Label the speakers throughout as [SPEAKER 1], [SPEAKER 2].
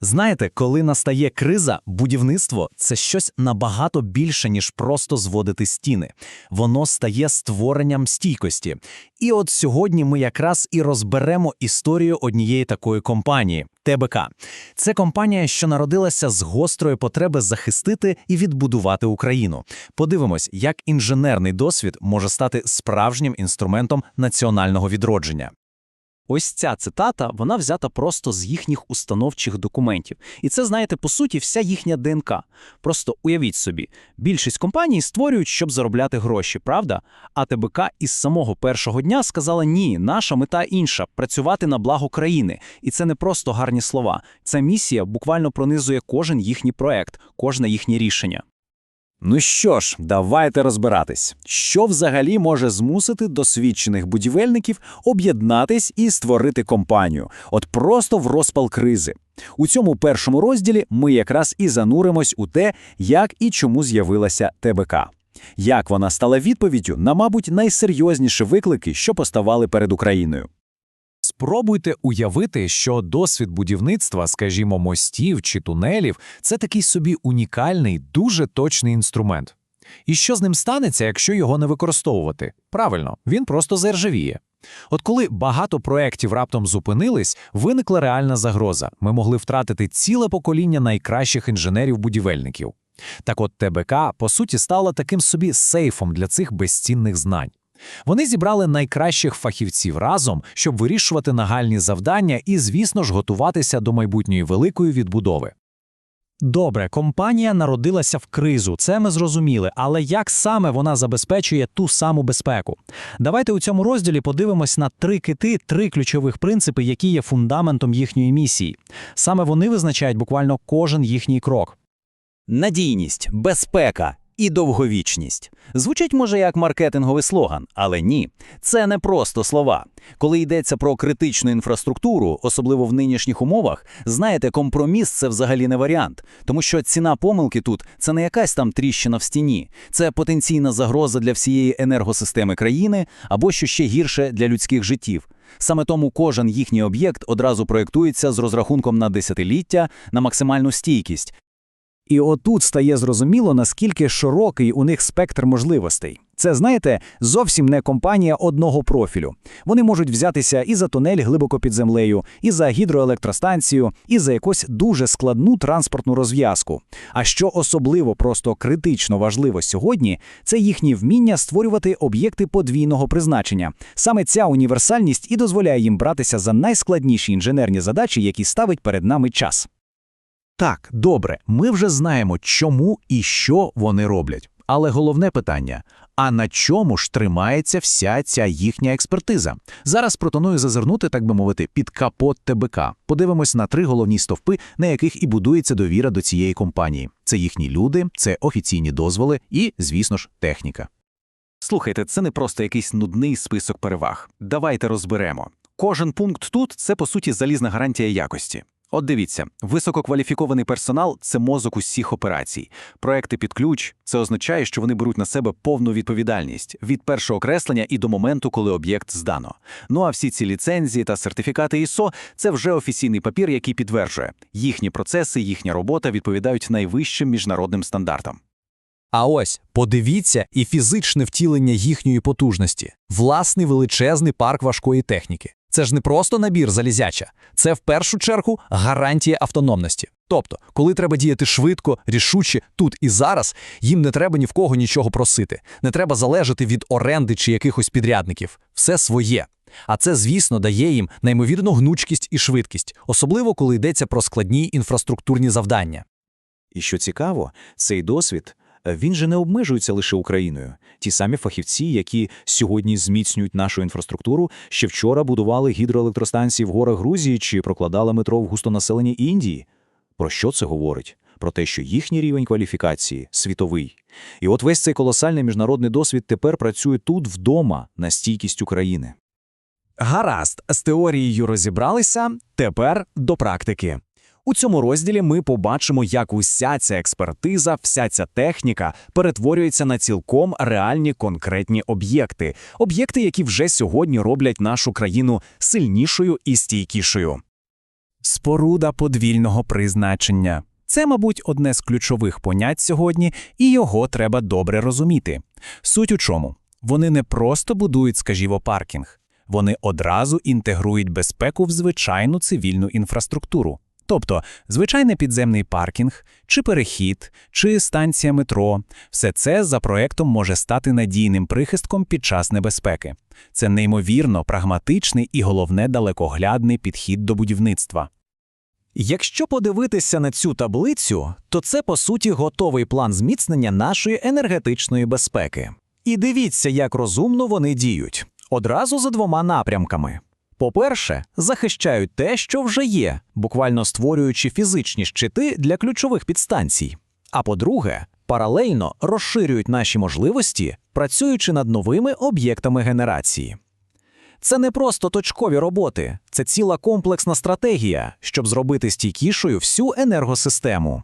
[SPEAKER 1] Знаєте, коли настає криза, будівництво це щось набагато більше, ніж просто зводити стіни. Воно стає створенням стійкості. І от сьогодні ми якраз і розберемо історію однієї такої компанії ТБК. Це компанія, що народилася з гострої потреби захистити і відбудувати Україну. Подивимось, як інженерний досвід може стати справжнім інструментом національного відродження.
[SPEAKER 2] Ось ця цитата, вона взята просто з їхніх установчих документів. І це, знаєте, по суті, вся їхня ДНК. Просто уявіть собі, більшість компаній створюють, щоб заробляти гроші, правда? А ТБК із самого першого дня сказала: ні, наша мета інша працювати на благо країни. І це не просто гарні слова. Ця місія буквально пронизує кожен їхній проект, кожне їхнє рішення.
[SPEAKER 3] Ну що ж, давайте розбиратись, що взагалі може змусити досвідчених будівельників об'єднатись і створити компанію, от просто в розпал кризи. У цьому першому розділі ми якраз і зануримось у те, як і чому з'явилася ТБК. Як вона стала відповіддю на, мабуть, найсерйозніші виклики, що поставали перед Україною.
[SPEAKER 1] Спробуйте уявити, що досвід будівництва, скажімо, мостів чи тунелів, це такий собі унікальний, дуже точний інструмент. І що з ним станеться, якщо його не використовувати? Правильно, він просто заржавіє. От коли багато проєктів раптом зупинились, виникла реальна загроза. Ми могли втратити ціле покоління найкращих інженерів-будівельників. Так от ТБК, по суті, стала таким собі сейфом для цих безцінних знань. Вони зібрали найкращих фахівців разом, щоб вирішувати нагальні завдання і, звісно ж, готуватися до майбутньої великої відбудови. Добре, компанія народилася в кризу, це ми зрозуміли, але як саме вона забезпечує ту саму безпеку? Давайте у цьому розділі подивимось на три кити, три ключових принципи, які є фундаментом їхньої місії. Саме вони визначають буквально кожен їхній крок.
[SPEAKER 2] Надійність, безпека і довговічність. Звучить може як маркетинговий слоган, але ні, це не просто слова. Коли йдеться про критичну інфраструктуру, особливо в нинішніх умовах, знаєте, компроміс це взагалі не варіант, тому що ціна помилки тут це не якась там тріщина в стіні, це потенційна загроза для всієї енергосистеми країни або що ще гірше для людських життів. Саме тому кожен їхній об'єкт одразу проєктується з розрахунком на десятиліття на максимальну стійкість,
[SPEAKER 3] І отут стає зрозуміло, наскільки широкий у них спектр можливостей. Це, знаєте, зовсім не компанія одного профілю. Вони можуть взятися і за тунель глибоко під землею, і за гідроелектростанцію, і за якусь дуже складну транспортну розв'язку. А що особливо просто критично важливо сьогодні, це їхнє вміння створювати об'єкти подвійного призначення. Саме ця універсальність і дозволяє їм братися за найскладніші інженерні задачі, які ставить перед нами час.
[SPEAKER 1] Так, добре, ми вже знаємо, чому і що вони роблять. Але головне питання: а на чому ж тримається вся ця їхня експертиза? Зараз пропоную зазирнути, так би мовити, під капот ТБК. Подивимось на три головні стовпи, на яких і будується довіра до цієї компанії. Це їхні люди, це офіційні дозволи і, звісно ж, техніка.
[SPEAKER 2] Слухайте, це не просто якийсь нудний список переваг. Давайте розберемо. Кожен пункт тут це по суті залізна гарантія якості. От дивіться, висококваліфікований персонал це мозок усіх операцій. Проекти під ключ це означає, що вони беруть на себе повну відповідальність від першого креслення і до моменту, коли об'єкт здано. Ну а всі ці ліцензії та сертифікати ISO – це вже офіційний папір, який підтверджує, їхні процеси, їхня робота відповідають найвищим міжнародним стандартам.
[SPEAKER 1] А ось подивіться і фізичне втілення їхньої потужності, власний величезний парк важкої техніки. Це ж не просто набір залізяча, це в першу чергу гарантія автономності. Тобто, коли треба діяти швидко, рішуче тут і зараз, їм не треба ні в кого нічого просити, не треба залежати від оренди чи якихось підрядників. Все своє. А це, звісно, дає їм неймовірну гнучкість і швидкість, особливо коли йдеться про складні інфраструктурні завдання.
[SPEAKER 3] І що цікаво, цей досвід він же не обмежується лише Україною. Ті самі фахівці, які сьогодні зміцнюють нашу інфраструктуру, ще вчора будували гідроелектростанції в горах Грузії чи прокладали метро в густонаселеній Індії. Про що це говорить? Про те, що їхній рівень кваліфікації світовий. І от весь цей колосальний міжнародний досвід тепер працює тут вдома на стійкість України.
[SPEAKER 1] Гаразд, з теорією розібралися, тепер до практики. У цьому розділі ми побачимо, як уся ця експертиза, вся ця техніка перетворюється на цілком реальні конкретні об'єкти, об'єкти, які вже сьогодні роблять нашу країну сильнішою і стійкішою.
[SPEAKER 3] Споруда подвільного призначення. Це, мабуть, одне з ключових понять сьогодні, і його треба добре розуміти. Суть у чому? Вони не просто будують, скажімо, паркінг. Вони одразу інтегрують безпеку в звичайну цивільну інфраструктуру. Тобто звичайний підземний паркінг, чи перехід, чи станція метро – все це за проектом може стати надійним прихистком під час небезпеки. Це неймовірно прагматичний і головне далекоглядний підхід до будівництва.
[SPEAKER 1] Якщо подивитися на цю таблицю, то це по суті готовий план зміцнення нашої енергетичної безпеки. І дивіться, як розумно вони діють одразу за двома напрямками. По-перше, захищають те, що вже є, буквально створюючи фізичні щити для ключових підстанцій. А по-друге, паралельно розширюють наші можливості, працюючи над новими об'єктами генерації. Це не просто точкові роботи, це ціла комплексна стратегія, щоб зробити стійкішою всю енергосистему.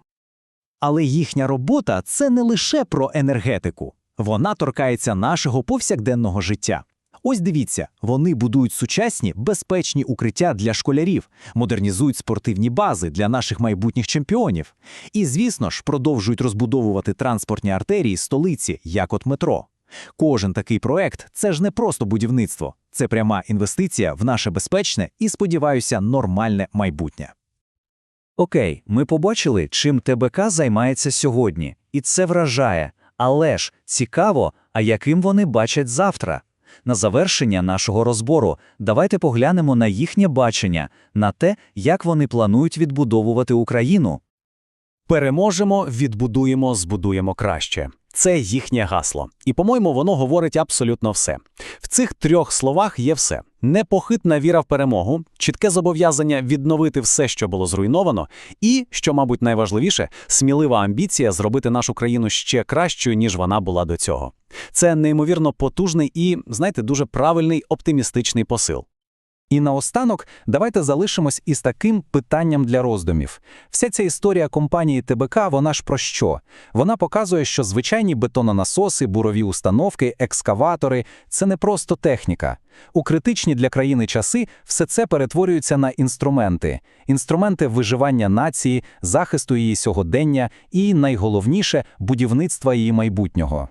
[SPEAKER 1] Але їхня робота це не лише про енергетику, вона торкається нашого повсякденного життя. Ось дивіться, вони будують сучасні, безпечні укриття для школярів, модернізують спортивні бази для наших майбутніх чемпіонів. І, звісно ж, продовжують розбудовувати транспортні артерії столиці, як от метро. Кожен такий проект це ж не просто будівництво, це пряма інвестиція в наше безпечне і, сподіваюся, нормальне майбутнє.
[SPEAKER 3] Окей, ми побачили, чим ТБК займається сьогодні, і це вражає. Але ж цікаво, а яким вони бачать завтра. На завершення нашого розбору давайте поглянемо на їхнє бачення, на те, як вони планують відбудовувати Україну.
[SPEAKER 1] Переможемо, відбудуємо, збудуємо краще. Це їхнє гасло. І, по-моєму, воно говорить абсолютно все. В цих трьох словах є все: непохитна віра в перемогу, чітке зобов'язання відновити все, що було зруйновано, і, що, мабуть, найважливіше, смілива амбіція зробити нашу країну ще кращою, ніж вона була до цього. Це неймовірно потужний і, знаєте, дуже правильний оптимістичний посил. І наостанок давайте залишимось із таким питанням для роздумів. Вся ця історія компанії ТБК, вона ж про що? Вона показує, що звичайні бетононасоси, бурові установки, екскаватори це не просто техніка. У критичні для країни часи все це перетворюється на інструменти, інструменти виживання нації, захисту її сьогодення і, найголовніше, будівництва її майбутнього.